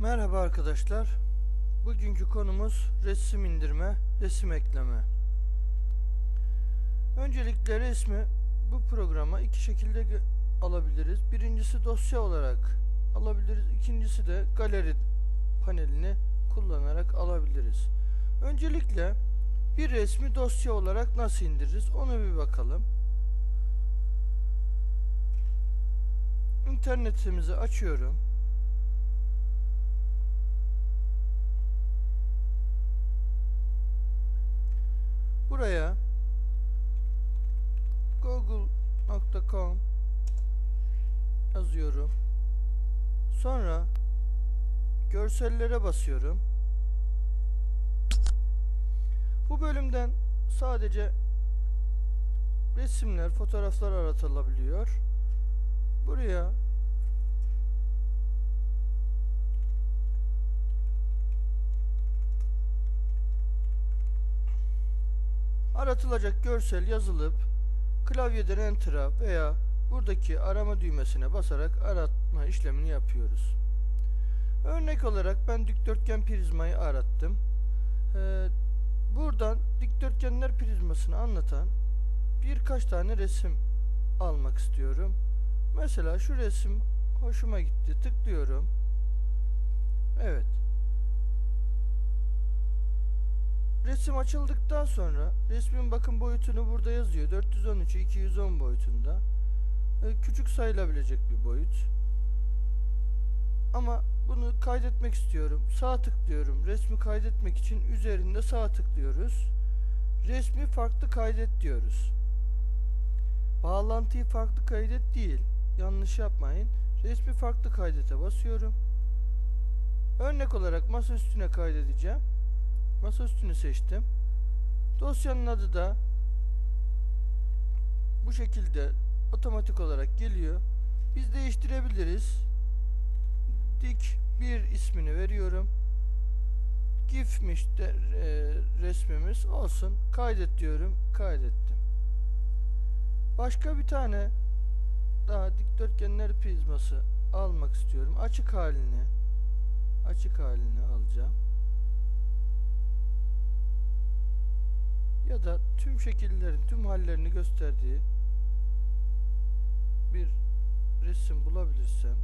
Merhaba arkadaşlar. Bugünkü konumuz resim indirme, resim ekleme. Öncelikle resmi bu programa iki şekilde alabiliriz. Birincisi dosya olarak alabiliriz. İkincisi de galeri panelini kullanarak alabiliriz. Öncelikle bir resmi dosya olarak nasıl indiririz onu bir bakalım. İnternetimizi açıyorum. Görsellere basıyorum. Bu bölümden sadece resimler, fotoğraflar aratılabiliyor. Buraya aratılacak görsel yazılıp klavyeden enter'a veya buradaki arama düğmesine basarak aratma işlemini yapıyoruz. Örnek olarak ben dikdörtgen prizmayı arattım. Ee, buradan dikdörtgenler prizmasını anlatan birkaç tane resim almak istiyorum. Mesela şu resim hoşuma gitti. Tıklıyorum. Evet. Resim açıldıktan sonra resmin bakım boyutunu burada yazıyor. 413 210 boyutunda. Ee, küçük sayılabilecek bir boyut. Ama bunu kaydetmek istiyorum. Sağ tıklıyorum. Resmi kaydetmek için üzerinde sağ tıklıyoruz. Resmi farklı kaydet diyoruz. Bağlantıyı farklı kaydet değil. Yanlış yapmayın. Resmi farklı kaydete basıyorum. Örnek olarak masa üstüne kaydedeceğim. Masa üstünü seçtim. Dosyanın adı da bu şekilde otomatik olarak geliyor. Biz değiştirebiliriz. Dik bir ismini veriyorum. GIF'miş de e, resmimiz olsun. Kaydet diyorum. Kaydettim. Başka bir tane daha dikdörtgenler prizması almak istiyorum. Açık halini açık halini alacağım. Ya da tüm şekillerin tüm hallerini gösterdiği bir resim bulabilirsem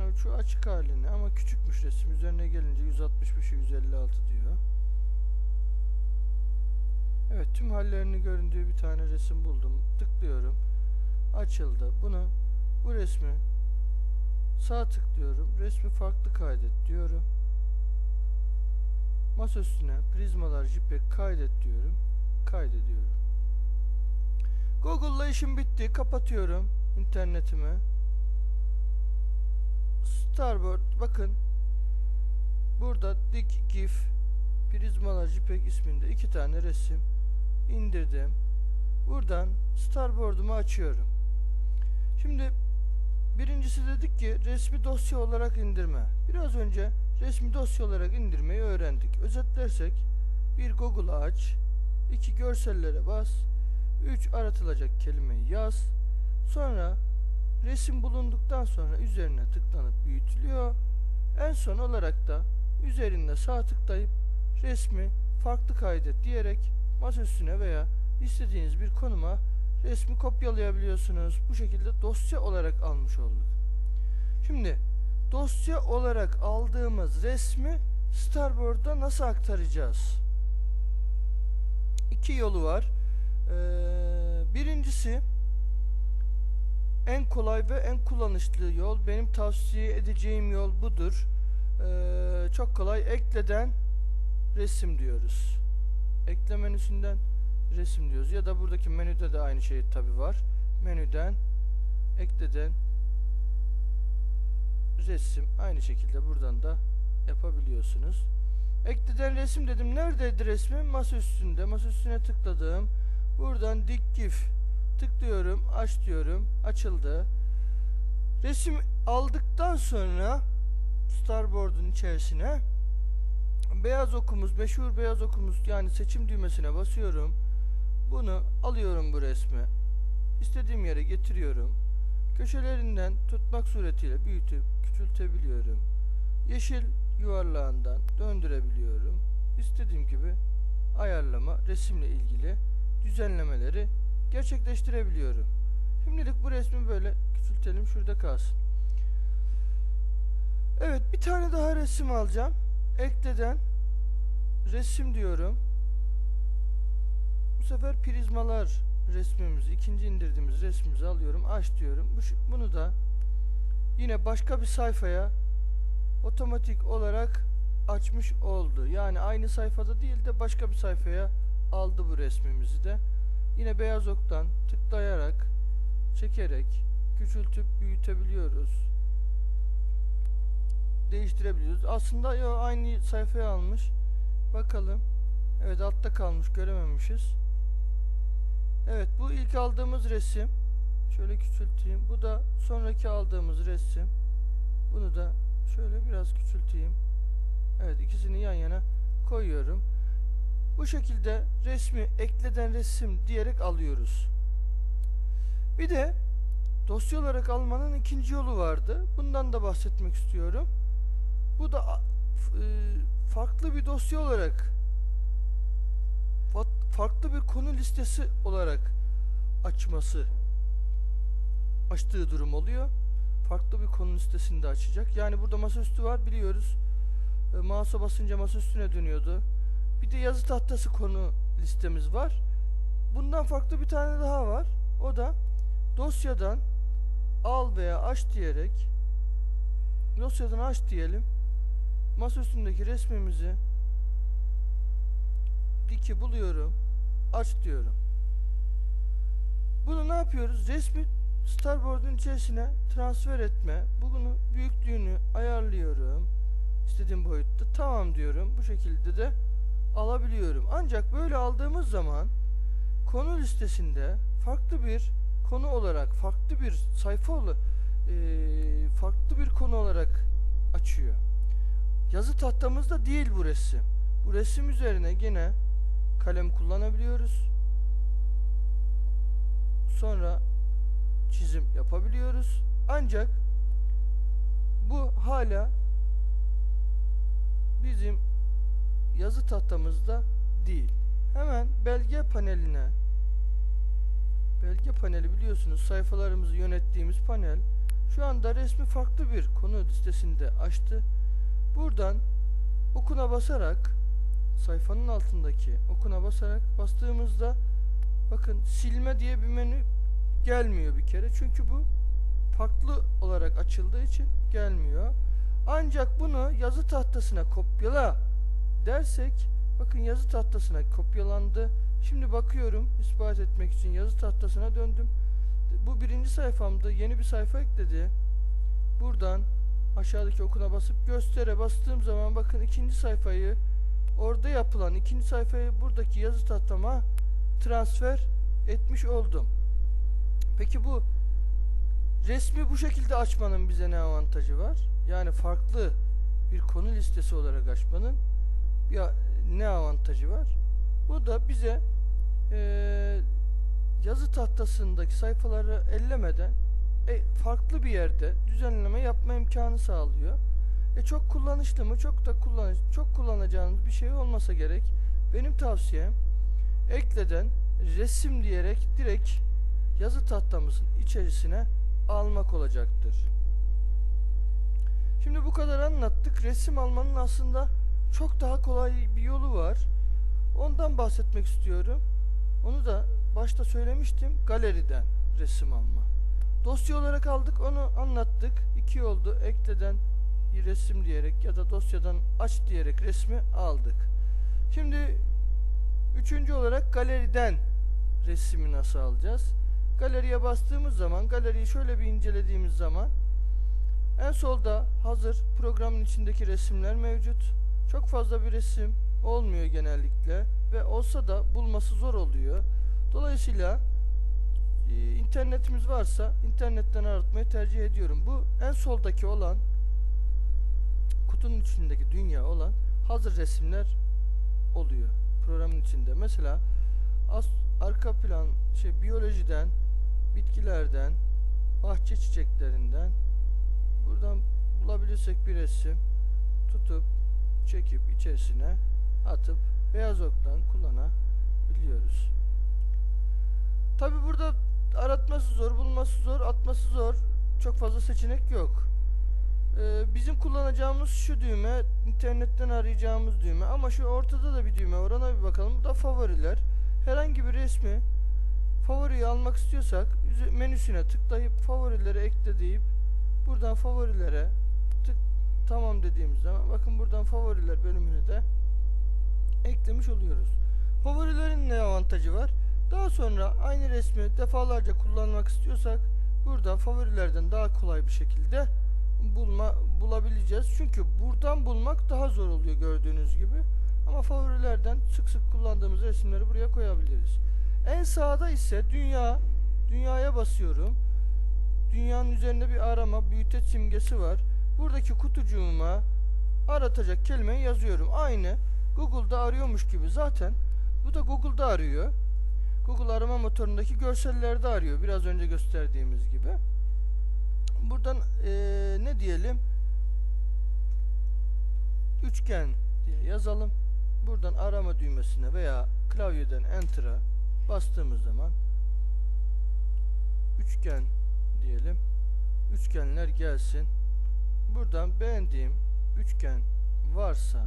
yani şu açık halini ama küçükmüş resim üzerine gelince 165'e 156 diyor. Evet tüm hallerini göründüğü bir tane resim buldum. Tıklıyorum. Açıldı. Bunu bu resmi sağ tıklıyorum. Resmi farklı kaydet diyorum. Masa üstüne prizmalar JPEG kaydet diyorum. Kaydediyorum. Google'la işim bitti. Kapatıyorum internetimi. Starboard bakın. Burada Dik GIF prizmalar JPEG isminde iki tane resim indirdim. Buradan Starboard'umu açıyorum. Şimdi birincisi dedik ki resmi dosya olarak indirme. Biraz önce resmi dosya olarak indirmeyi öğrendik. Özetlersek bir Google'ı aç, iki görsellere bas, üç aratılacak kelimeyi yaz. Sonra resim bulunduktan sonra üzerine tıklanıp büyütülüyor. En son olarak da üzerinde sağ tıklayıp resmi farklı kaydet diyerek masa üstüne veya istediğiniz bir konuma resmi kopyalayabiliyorsunuz. Bu şekilde dosya olarak almış olduk. Şimdi dosya olarak aldığımız resmi Starboard'a nasıl aktaracağız? İki yolu var. Ee, birincisi en kolay ve en kullanışlı yol. Benim tavsiye edeceğim yol budur. Ee, çok kolay. Ekleden resim diyoruz. Ekle menüsünden resim diyoruz. Ya da buradaki menüde de aynı şey tabi var. Menüden ekleden resim aynı şekilde buradan da yapabiliyorsunuz. Ekleden resim dedim. Neredeydi resmim? Masa üstünde. Masa üstüne tıkladım. Buradan dik gif tıklıyorum. Aç diyorum. Açıldı. Resim aldıktan sonra Starboard'un içerisine beyaz okumuz, meşhur beyaz okumuz yani seçim düğmesine basıyorum. Bunu alıyorum bu resmi. İstediğim yere getiriyorum. Köşelerinden tutmak suretiyle büyütüp küçültebiliyorum. yeşil yuvarlağından döndürebiliyorum. İstediğim gibi ayarlama, resimle ilgili düzenlemeleri gerçekleştirebiliyorum. Şimdilik bu resmi böyle küçültelim, şurada kalsın. Evet, bir tane daha resim alacağım. Ekleden resim diyorum. Bu sefer prizmalar resmimizi, ikinci indirdiğimiz resmimizi alıyorum, aç diyorum. Bunu da yine başka bir sayfaya otomatik olarak açmış oldu. Yani aynı sayfada değil de başka bir sayfaya aldı bu resmimizi de. Yine beyaz oktan tıklayarak, çekerek küçültüp büyütebiliyoruz. Değiştirebiliyoruz. Aslında yo aynı sayfaya almış. Bakalım. Evet altta kalmış görememişiz. Evet bu ilk aldığımız resim. Şöyle küçülteyim. Bu da sonraki aldığımız resim. Bunu da şöyle biraz küçülteyim. Evet ikisini yan yana koyuyorum. Bu şekilde resmi ekleden resim diyerek alıyoruz. Bir de dosya olarak almanın ikinci yolu vardı. Bundan da bahsetmek istiyorum. Bu da e, farklı bir dosya olarak fa- farklı bir konu listesi olarak açması açtığı durum oluyor. Farklı bir konu listesinde açacak. Yani burada masaüstü var biliyoruz. E, mouse'a basınca masaüstüne dönüyordu. Bir de yazı tahtası konu listemiz var. Bundan farklı bir tane daha var. O da dosyadan al veya aç diyerek dosyadan aç diyelim. Masa üstündeki resmimizi diki buluyorum. Aç diyorum. Bunu ne yapıyoruz? Resmi Starboard'un içerisine transfer etme. Bunu büyüklüğünü ayarlıyorum. İstediğim boyutta. Tamam diyorum. Bu şekilde de alabiliyorum. Ancak böyle aldığımız zaman konu listesinde farklı bir konu olarak, farklı bir sayfa olarak, farklı bir konu olarak açıyor. Yazı tahtamızda değil bu resim. Bu resim üzerine gene kalem kullanabiliyoruz. Sonra çizim yapabiliyoruz. Ancak bu hala bizim yazı tahtamızda değil. Hemen belge paneline belge paneli biliyorsunuz sayfalarımızı yönettiğimiz panel şu anda resmi farklı bir konu listesinde açtı. Buradan okuna basarak sayfanın altındaki okuna basarak bastığımızda bakın silme diye bir menü gelmiyor bir kere. Çünkü bu farklı olarak açıldığı için gelmiyor. Ancak bunu yazı tahtasına kopyala dersek bakın yazı tahtasına kopyalandı. Şimdi bakıyorum ispat etmek için yazı tahtasına döndüm. Bu birinci sayfamda yeni bir sayfa ekledi. Buradan aşağıdaki okuna basıp göstere bastığım zaman bakın ikinci sayfayı orada yapılan ikinci sayfayı buradaki yazı tahtama transfer etmiş oldum. Peki bu resmi bu şekilde açmanın bize ne avantajı var? Yani farklı bir konu listesi olarak açmanın bir ne avantajı var? Bu da bize eee, yazı tahtasındaki sayfaları ellemeden e, farklı bir yerde düzenleme yapma imkanı sağlıyor. E çok kullanışlı mı? Çok da kullanış çok kullanacağınız bir şey olmasa gerek. Benim tavsiyem ekleden resim diyerek direkt yazı tahtamızın içerisine almak olacaktır. Şimdi bu kadar anlattık. Resim almanın aslında çok daha kolay bir yolu var. Ondan bahsetmek istiyorum. Onu da başta söylemiştim. Galeriden resim alma. Dosya olarak aldık onu anlattık. İki oldu. Ekleden resim diyerek ya da dosyadan aç diyerek resmi aldık. Şimdi üçüncü olarak galeriden resmi nasıl alacağız? Galeriye bastığımız zaman galeriyi şöyle bir incelediğimiz zaman en solda hazır programın içindeki resimler mevcut. Çok fazla bir resim olmuyor genellikle ve olsa da bulması zor oluyor. Dolayısıyla e, internetimiz varsa internetten aratmayı tercih ediyorum. Bu en soldaki olan kutunun içindeki dünya olan hazır resimler oluyor programın içinde. Mesela as, arka plan şey biyolojiden, bitkilerden, bahçe çiçeklerinden buradan bulabilirsek bir resim tutup çekip içerisine atıp beyaz oktan kullanabiliyoruz. Tabi burada aratması zor, bulması zor, atması zor. Çok fazla seçenek yok. Ee, bizim kullanacağımız şu düğme, internetten arayacağımız düğme ama şu ortada da bir düğme var ona bir bakalım. Bu da favoriler. Herhangi bir resmi favoriyi almak istiyorsak menüsüne tıklayıp favorileri ekle deyip buradan favorilere tamam dediğimiz zaman bakın buradan favoriler bölümünü de eklemiş oluyoruz. Favorilerin ne avantajı var? Daha sonra aynı resmi defalarca kullanmak istiyorsak buradan favorilerden daha kolay bir şekilde bulma bulabileceğiz. Çünkü buradan bulmak daha zor oluyor gördüğünüz gibi. Ama favorilerden sık sık kullandığımız resimleri buraya koyabiliriz. En sağda ise dünya. Dünyaya basıyorum. Dünyanın üzerinde bir arama, büyüteç simgesi var. Buradaki kutucuğuma aratacak kelimeyi yazıyorum. Aynı Google'da arıyormuş gibi zaten. Bu da Google'da arıyor. Google arama motorundaki görsellerde arıyor. Biraz önce gösterdiğimiz gibi. Buradan eee, ne diyelim? Üçgen diye yazalım. Buradan arama düğmesine veya klavyeden Enter'a bastığımız zaman üçgen diyelim. Üçgenler gelsin. Buradan beğendiğim üçgen varsa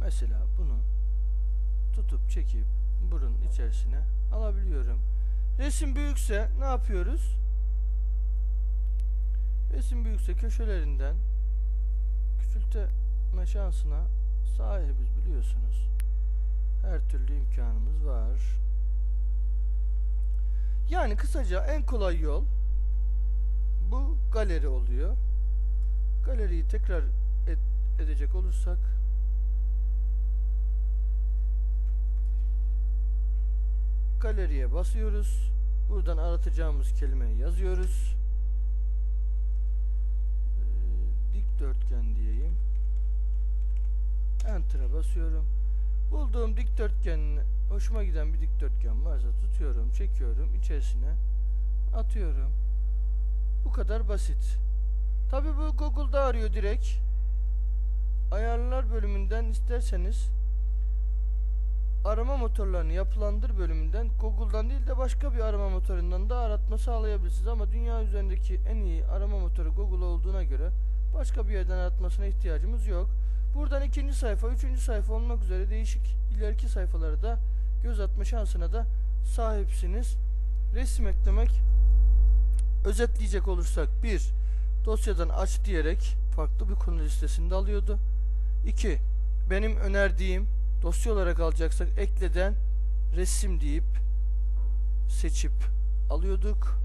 mesela bunu tutup çekip burun içerisine alabiliyorum. Resim büyükse ne yapıyoruz? Resim büyükse köşelerinden küçültme şansına sahibiz biliyorsunuz. Her türlü imkanımız var. Yani kısaca en kolay yol bu galeri oluyor. Galeriyi tekrar et- edecek olursak galeriye basıyoruz. Buradan aratacağımız kelimeyi yazıyoruz. Ee, dikdörtgen diyeyim. Enter'a basıyorum. Bulduğum dikdörtgen hoşuma giden bir dikdörtgen varsa tutuyorum, çekiyorum, içerisine atıyorum. Bu kadar basit. Tabi bu Google'da arıyor direkt. Ayarlar bölümünden isterseniz arama motorlarını yapılandır bölümünden Google'dan değil de başka bir arama motorundan da aratma sağlayabilirsiniz ama dünya üzerindeki en iyi arama motoru Google olduğuna göre başka bir yerden aratmasına ihtiyacımız yok. Buradan ikinci sayfa, üçüncü sayfa olmak üzere değişik ileriki sayfaları da göz atma şansına da sahipsiniz. Resim eklemek özetleyecek olursak 1. Dosyadan aç diyerek farklı bir konu listesinde alıyordu. 2. Benim önerdiğim dosya olarak alacaksak ekleden resim deyip seçip alıyorduk.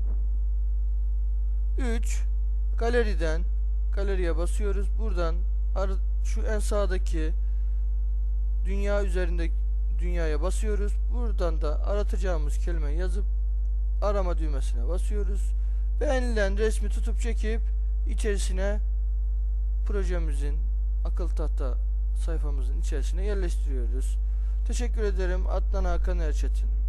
3. Galeriden galeriye basıyoruz. Buradan şu en sağdaki dünya üzerinde dünyaya basıyoruz. Buradan da aratacağımız kelime yazıp arama düğmesine basıyoruz. Beğenilen resmi tutup çekip içerisine projemizin akıl tahta sayfamızın içerisine yerleştiriyoruz. Teşekkür ederim. Adnan Hakan Erçetin.